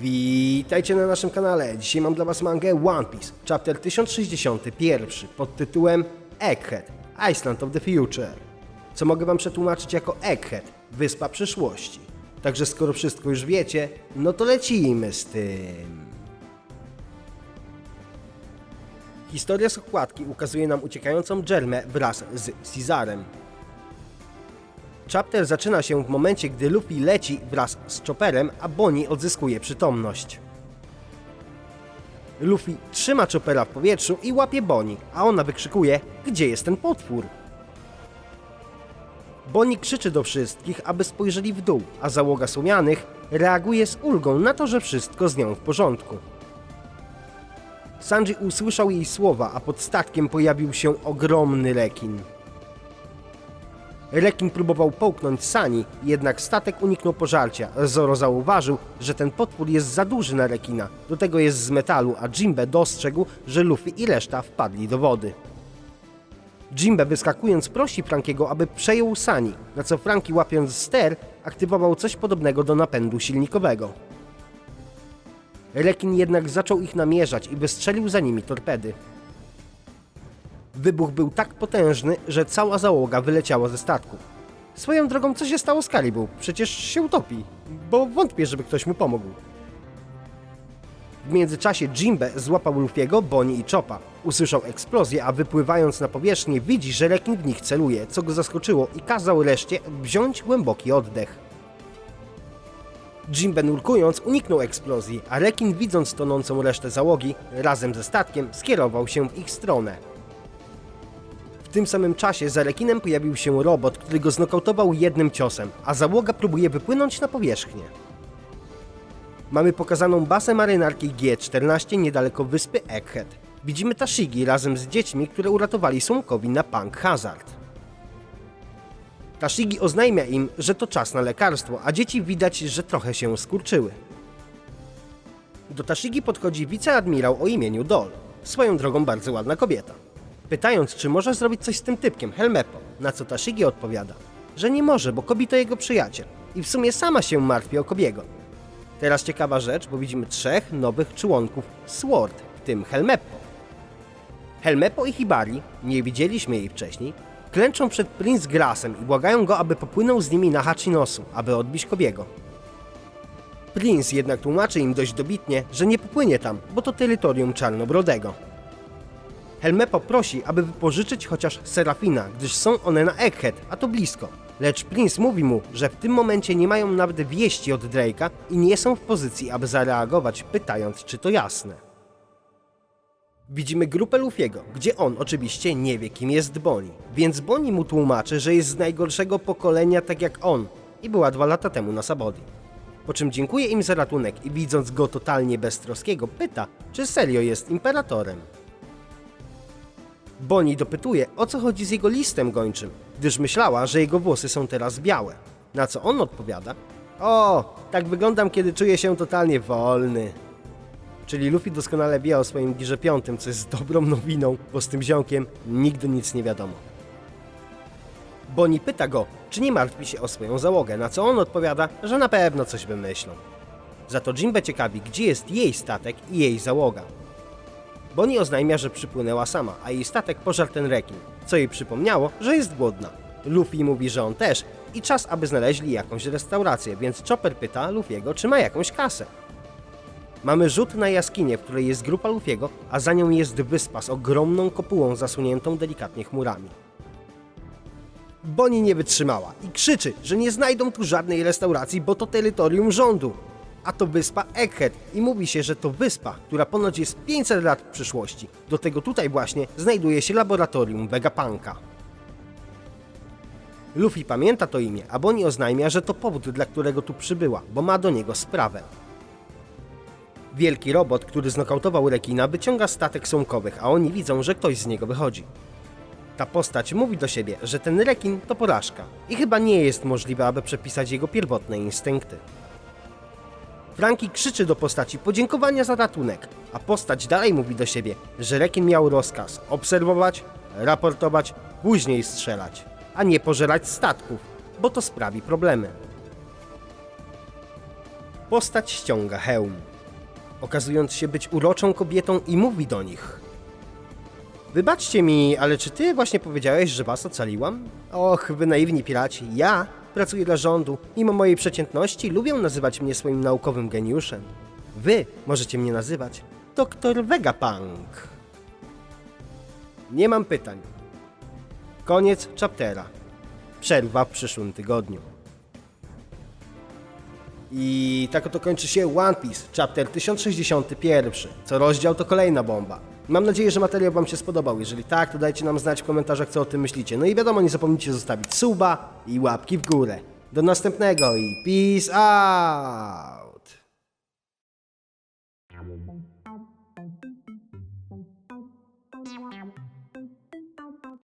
Witajcie na naszym kanale. Dzisiaj mam dla Was mangę One Piece, chapter 1061 pod tytułem Egghead, Island of the Future. Co mogę Wam przetłumaczyć jako Egghead, Wyspa Przyszłości. Także skoro wszystko już wiecie, no to lecimy z tym. Historia z okładki ukazuje nam uciekającą Jermę wraz z Cezarem. Chapter zaczyna się w momencie, gdy Luffy leci wraz z Chopperem, a Bonnie odzyskuje przytomność. Luffy trzyma Choppera w powietrzu i łapie Bonnie, a ona wykrzykuje, gdzie jest ten potwór? Bonnie krzyczy do wszystkich, aby spojrzeli w dół, a załoga słomianych reaguje z ulgą na to, że wszystko z nią w porządku. Sanji usłyszał jej słowa, a pod statkiem pojawił się ogromny rekin. Rekin próbował połknąć Sani, jednak statek uniknął pożarcia. Zoro zauważył, że ten potwór jest za duży na rekina. Do tego jest z metalu, a Jimbe dostrzegł, że Luffy i reszta wpadli do wody. Jimbe wyskakując prosi Frankiego, aby przejął Sani, na co Franki łapiąc ster aktywował coś podobnego do napędu silnikowego. Rekin jednak zaczął ich namierzać i wystrzelił za nimi torpedy. Wybuch był tak potężny, że cała załoga wyleciała ze statku. Swoją drogą, co się stało z Karibu? Przecież się utopi, bo wątpię, żeby ktoś mu pomógł. W międzyczasie Jimbe złapał Luffy'ego, Bonnie i Chopa. Usłyszał eksplozję, a wypływając na powierzchnię widzi, że rekin w nich celuje, co go zaskoczyło i kazał reszcie wziąć głęboki oddech. Jimbe nurkując uniknął eksplozji, a rekin widząc tonącą resztę załogi, razem ze statkiem skierował się w ich stronę. W tym samym czasie za rekinem pojawił się robot, który go znokautował jednym ciosem, a załoga próbuje wypłynąć na powierzchnię. Mamy pokazaną bazę marynarki G-14 niedaleko wyspy Egghead. Widzimy Tashigi razem z dziećmi, które uratowali Słomkowi na Punk Hazard. Tashigi oznajmia im, że to czas na lekarstwo, a dzieci widać, że trochę się skurczyły. Do Tashigi podchodzi wiceadmirał o imieniu Dol. Swoją drogą bardzo ładna kobieta. Pytając, czy może zrobić coś z tym typkiem, Helmepo, na co Tashigi odpowiada, że nie może, bo Kobi to jego przyjaciel i w sumie sama się martwi o Kobiego. Teraz ciekawa rzecz, bo widzimy trzech nowych członków SWORD, w tym Helmeppo. Helmeppo i Hibari, nie widzieliśmy jej wcześniej, klęczą przed Prince Grassem i błagają go, aby popłynął z nimi na Hachinosu, aby odbić Kobiego. Prince jednak tłumaczy im dość dobitnie, że nie popłynie tam, bo to terytorium Czarnobrodego. Helmepo prosi, aby wypożyczyć chociaż Serafina, gdyż są one na Egghead, a to blisko. Lecz Prince mówi mu, że w tym momencie nie mają nawet wieści od Drake'a i nie są w pozycji, aby zareagować, pytając, czy to jasne. Widzimy grupę Luffy'ego, gdzie on oczywiście nie wie, kim jest Bonnie, więc Bonnie mu tłumaczy, że jest z najgorszego pokolenia, tak jak on, i była dwa lata temu na Sabodi. Po czym dziękuję im za ratunek i widząc go totalnie beztroskiego, pyta, czy serio jest imperatorem. Bonnie dopytuje, o co chodzi z jego listem gończym, gdyż myślała, że jego włosy są teraz białe. Na co on odpowiada: O, tak wyglądam, kiedy czuję się totalnie wolny. Czyli Luffy doskonale wie o swoim girze piątym, co jest dobrą nowiną, bo z tym ziomkiem nigdy nic nie wiadomo. Bonnie pyta go, czy nie martwi się o swoją załogę, na co on odpowiada, że na pewno coś wymyślą. Za to Jimbe ciekawi, gdzie jest jej statek i jej załoga. Bonnie oznajmia, że przypłynęła sama, a jej statek pożarł ten rekin, co jej przypomniało, że jest głodna. Luffy mówi, że on też i czas, aby znaleźli jakąś restaurację, więc Chopper pyta Luffy'ego, czy ma jakąś kasę. Mamy rzut na jaskinię, w której jest grupa Luffy'ego, a za nią jest wyspa z ogromną kopułą zasuniętą delikatnie chmurami. Bonnie nie wytrzymała i krzyczy, że nie znajdą tu żadnej restauracji, bo to terytorium rządu. A to wyspa Egghead i mówi się, że to wyspa, która ponoć jest 500 lat w przyszłości. Do tego tutaj właśnie znajduje się laboratorium Vegapunka. Luffy pamięta to imię, a Bonnie oznajmia, że to powód, dla którego tu przybyła, bo ma do niego sprawę. Wielki robot, który znokautował rekina, wyciąga statek słomkowych, a oni widzą, że ktoś z niego wychodzi. Ta postać mówi do siebie, że ten rekin to porażka i chyba nie jest możliwe, aby przepisać jego pierwotne instynkty. Franki krzyczy do postaci podziękowania za ratunek, a postać dalej mówi do siebie, że rekin miał rozkaz obserwować, raportować, później strzelać, a nie pożerać statków, bo to sprawi problemy. Postać ściąga hełm, okazując się być uroczą kobietą i mówi do nich. Wybaczcie mi, ale czy ty właśnie powiedziałeś, że was ocaliłam? Och, wy naiwni piraci, ja pracuję dla rządu. Mimo mojej przeciętności lubią nazywać mnie swoim naukowym geniuszem. Wy możecie mnie nazywać Dr. Vegapunk. Nie mam pytań. Koniec chaptera. Przerwa w przyszłym tygodniu. I tak oto kończy się One Piece, chapter 1061. Co rozdział to kolejna bomba. Mam nadzieję, że materiał Wam się spodobał. Jeżeli tak, to dajcie nam znać w komentarzach, co o tym myślicie. No i wiadomo, nie zapomnijcie zostawić suba i łapki w górę. Do następnego i peace out!